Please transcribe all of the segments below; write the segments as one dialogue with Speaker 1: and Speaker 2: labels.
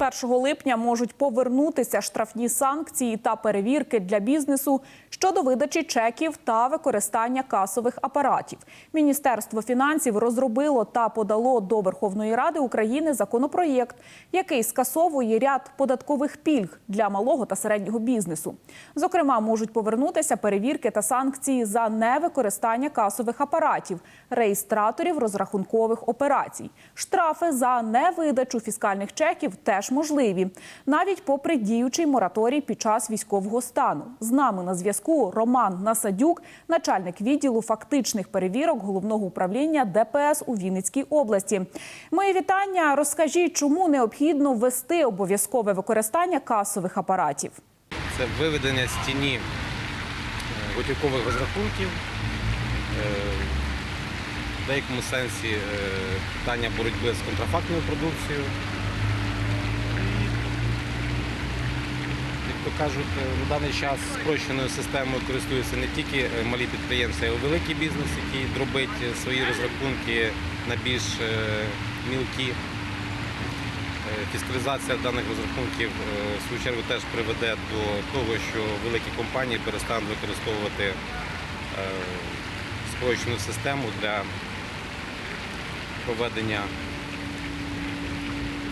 Speaker 1: 1 липня можуть повернутися штрафні санкції та перевірки для бізнесу щодо видачі чеків та використання касових апаратів. Міністерство фінансів розробило та подало до Верховної Ради України законопроєкт, який скасовує ряд податкових пільг для малого та середнього бізнесу. Зокрема, можуть повернутися перевірки та санкції за невикористання касових апаратів, реєстраторів розрахункових операцій. Штрафи за невидачу фіскальних чеків теж можливі, навіть попри діючий мораторій під час військового стану. З нами на зв'язку Роман Насадюк, начальник відділу фактичних перевірок головного управління ДПС у Вінницькій області. Мої вітання. Розкажіть, чому необхідно ввести обов'язкове використання касових апаратів?
Speaker 2: Це виведення з тіні е, готівкових розрахунків, е, в деякому сенсі е, питання боротьби з контрафактною продукцією. Кажуть, е, на даний час спрощеною системою користуються не тільки е, малі підприємці, а й великий бізнес, який дробить е, свої розрахунки на більш е, мілкі. Е, Фіскалізація даних розрахунків е, в свою чергу теж приведе до того, що великі компанії перестануть використовувати е, спрощену систему для проведення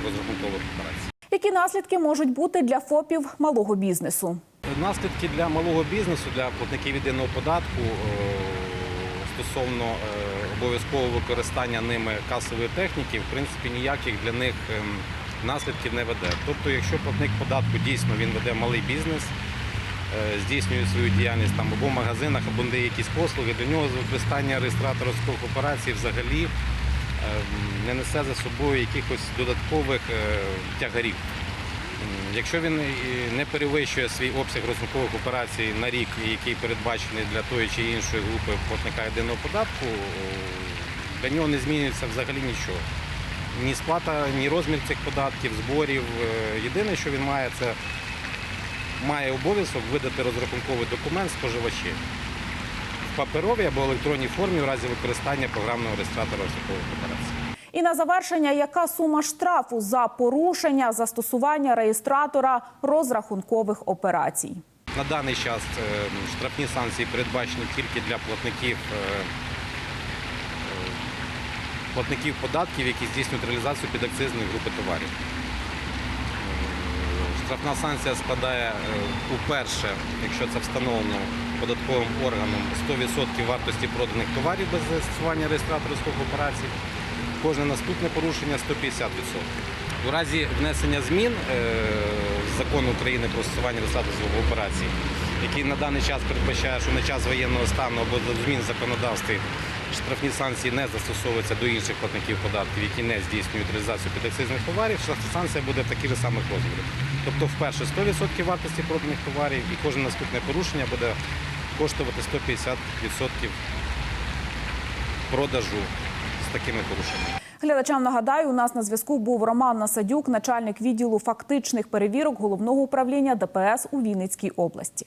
Speaker 2: розрахункових операцій.
Speaker 1: Які наслідки можуть бути для ФОПів малого бізнесу?
Speaker 2: Наслідки для малого бізнесу, для платників єдиного податку е, стосовно е, обов'язкового використання ними касової техніки, в принципі, ніяких для них ем, наслідків не веде. Тобто, якщо платник податку дійсно він веде малий бізнес, е, здійснює свою діяльність там або в магазинах, або де якісь послуги, до нього використання реєстраторських операцій взагалі не несе за собою якихось додаткових е, тягарів. Якщо він не перевищує свій обсяг розрахункових операцій на рік, який передбачений для тої чи іншої групи платника єдиного податку, для нього не змінюється взагалі нічого. Ні сплата, ні розмір цих податків, зборів. Е, Єдине, що він має, це має обов'язок видати розрахунковий документ споживачі в паперовій або електронній формі в разі використання програмного реєстратора розрахункових операцій.
Speaker 1: І на завершення, яка сума штрафу за порушення застосування реєстратора розрахункових операцій?
Speaker 2: На даний час е, штрафні санкції передбачені тільки для платників, е, е, платників податків, які здійснюють реалізацію підакцизної групи товарів. Е, Штрафна санкція складає е, уперше, якщо це встановлено податковим органом, 100% вартості проданих товарів без застосування реєстраторських операцій. Кожне наступне порушення 150%. У разі внесення змін е, в закон України про застосування реєстраторських операцій, який на даний час передбачає, що на час воєнного стану або до змін в законодавстві штрафні санкції не застосовуються до інших платників податків, які не здійснюють реалізацію підакцизних товарів, санкція буде в таких же самих розмірах. Тобто вперше 100% вартості проданих товарів і кожне наступне порушення буде коштувати 150% продажу з такими порушеннями.
Speaker 1: Глядачам нагадаю, у нас на зв'язку був Роман Насадюк, начальник відділу фактичних перевірок головного управління ДПС у Вінницькій області.